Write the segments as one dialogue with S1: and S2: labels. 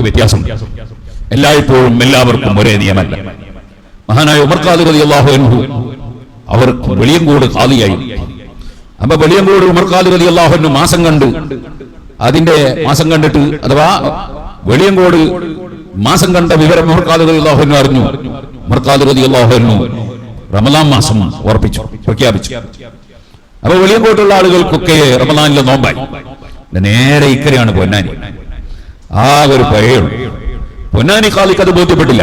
S1: വ്യത്യാസം എല്ലായ്പ്പോഴും എല്ലാവർക്കും ഒരേ നിയമല്ല മഹാനായ ഉമർ അള്ളാഹു അൻഹു അവർ വെളിയങ്കോട് ഖാദിയായി. അപ്പൊ വെളിയങ്കോട് ഉമർ ഖാദി റതി അള്ളാഹുവിന് മാസം കണ്ട് അതിന്റെ മാസം കണ്ടിട്ട് അഥവാ വെളിയങ്കോട് മാസം കണ്ട വിവരം ഉമർ ഖാദി റതി അറിഞ്ഞു. ഉമർ ഖാദി റതി അള്ളാഹുവിനു റമദാൻ മാസം ഉറപ്പിച്ചു പ്രഖ്യാപിച്ചു. അപ്പൊ വെളിയങ്കോട്ടുള്ള ആളുകൾക്കൊക്കെ റമദാനിലെ നോമ്പായി. നേരെ ഇക്കരെയാണ് പൊന്നാനി. ആ ഒരു പഴയുള്ളൂ പൊന്നാനി കാലിക്ക് അത് ബോധ്യപ്പെട്ടില്ല.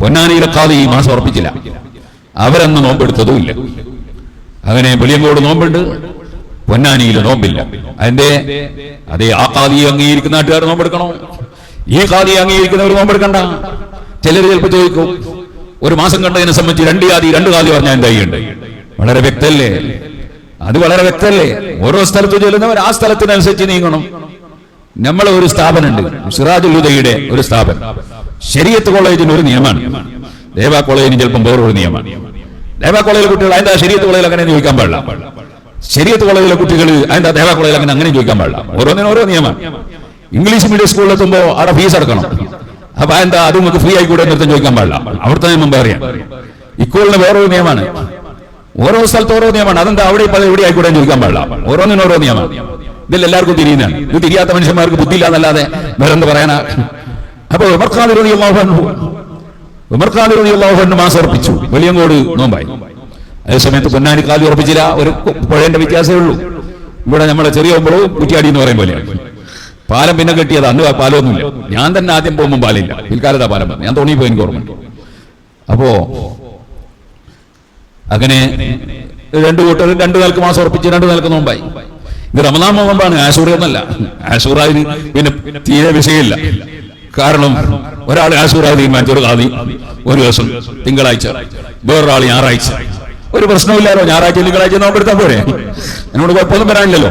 S1: പൊന്നാനിയുടെ കാലി ഈ മാസം ഉറപ്പിച്ചില്ല. അവരന്ന് നോമ്പെടുത്തതും ഇല്ല. അങ്ങനെ പുലിയങ്കോട് നോമ്പുണ്ട്. പൊന്നാനിയിൽ നോമ്പില്ല. അതിന്റെ അതേ ആ കാതിയെ അംഗീകരിക്കുന്ന നാട്ടുകാർ നോമ്പെടുക്കണോ. ഈ കാതിയെ അംഗീകരിക്കുന്നവർ നോമ്പെടുക്കണ്ട. ചിലർ ചിലപ്പോൾ ചോദിക്കും ഒരു മാസം കണ്ടതിനെ സംബന്ധിച്ച് രണ്ട് ജാതി രണ്ട് കാലി പറഞ്ഞാൽ എന്തായിണ്ട് വളരെ വ്യക്തല്ലേ? അത് വളരെ വ്യക്തല്ലേ? ഓരോ സ്ഥലത്ത് ചെല്ലുന്നവർ ആ സ്ഥലത്തിനനുസരിച്ച് നീങ്ങണം. നമ്മളെ ഒരു സ്ഥാപനമുണ്ട്. സിറാജുൽ ഹുദയുടെ ഒരു സ്ഥാപനം. ശരീഅത്ത് കോളേജിന് ഒരു നിയമമാണ്. ദേവാ കോളേജിന് ചിലപ്പം വേറൊരു നിയമമാണ്. ദേവാ കോളേജിലെ കുട്ടികൾ അതിന്റെ ശരീഅത്ത് കോളേജിൽ അങ്ങനെ ചോദിക്കാൻ പാടില്ല. ശരീഅത്ത് കോളേജിലെ കുട്ടികൾ അതിന്റെ ദേവാ കോളേജിൽ അങ്ങനെ അങ്ങനെ ചോദിക്കാൻ പാടില്ല. ഓരോന്നിനും ഓരോ നിയമമാണ്. ഇംഗ്ലീഷ് മീഡിയം സ്കൂളിൽ എത്തുമ്പോൾ അവിടെ ഫീസ് അടക്കണം. അപ്പൊ എന്താ അത് നമുക്ക് ഫ്രീ ആയിക്കൂടെ നൃത്തം ചോദിക്കാൻ പാടില്ല. അവിടുത്തെ നിയമം പറയാം ഇക്കോളിന് വേറൊരു നിയമമാണ്. ഓരോ സ്ഥലത്ത് ഓരോ നിയമമാണ്. അതെന്താ അവിടെ ഇപ്പൊ എവിടെ ആയിക്കൂടെ ചോദിക്കാൻ പാടില്ല. ഓരോന്നിനും ഓരോ നിയമം ഇതിൽ എല്ലാവർക്കും തിരിയുന്നതാണ് ഇത് തിരിയാത്ത മനുഷ്യന്മാർക്ക് ബുദ്ധിയില്ല എന്നല്ലാതെ വേറെന്ത് പറയാനാ? അപ്പൊ ഉമർഖാദ് റതി വെളിയങ്കോട് നോമ്പായി. അതേ സമയത്ത് പൊന്നാനി കാലി ഉറപ്പിച്ചില്ല ഒരു പുഴേന്റെ വ്യത്യാസമേ ഉള്ളൂ. ഇവിടെ നമ്മളെ ചെറിയ ഒമ്പളവും കുറ്റിയാടി എന്ന് പറയും പോലെയാണ്. പാലം പിന്നെ കെട്ടിയത് അന്ന് പാലമൊന്നുമില്ല. ഞാൻ തന്നെ ആദ്യം പോകുമ്പോൾ പാലില്ല. പിൽക്കാലത്താ പാലം പറഞ്ഞു ഞാൻ തോന്നിപ്പോയി എനിക്ക് ഓർമ്മ അപ്പോ അങ്ങനെ രണ്ടു കൂട്ടർ രണ്ടു നിലയ്ക്ക് മാസം ഉറപ്പിച്ച് രണ്ടു നിലയ്ക്ക് നോമ്പായി. ഇത് റമദാൻ നോമ്പാണ് ആശൂർ എന്നല്ല. ആശൂറായി പിന്നെ തീരെ വിഷയമില്ല. കാരണം ഒരാൾ ആശൂറായി തീരുമാനിച്ചൊരു കാതി ഒരു ദിവസം തിങ്കളാഴ്ച വേറൊരാൾ ഞായറാഴ്ച. ഒരു പ്രശ്നമില്ലാലോ ഞായറാഴ്ച തിങ്കളാഴ്ച നോമ്പെടുത്താൽ പോരെ? എന്നോട് കുഴപ്പമൊന്നും വരാനില്ലല്ലോ.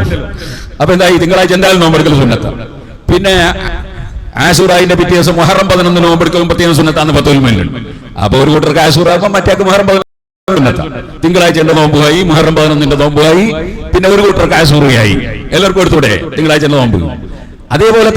S1: അപ്പൊ എന്തായി? തിങ്കളാഴ്ച എന്തായാലും നോമ്പെടുക്കൽ സുന്നത്ത. പിന്നെ ആശൂറായിന്റെ പിറ്റേ ദിവസം മുഹറം പതിനൊന്ന് നോമ്പെടുക്കലും പ്രത്യേകം സുന്നത്താന്ന് പത്തൊരുമയിലുണ്ട് അപ്പൊ ഒരു കൂട്ടർക്ക് ആശൂറാകുമ്പോൾ മറ്റേക്ക് മുഹറം പതിനൊന്ന് തിങ്കളാഴ്ച എന്റെ നോമ്പുമായി മുഹറം പതിനൊന്നിന്റെ നോമ്പുമായി പിന്നെ ഒരു കൂട്ടർക്ക് ആശൂറിയായി എല്ലാവർക്കും എടുത്തൂടെ തിങ്കളാഴ്ച നോമ്പ്. അതേപോലെ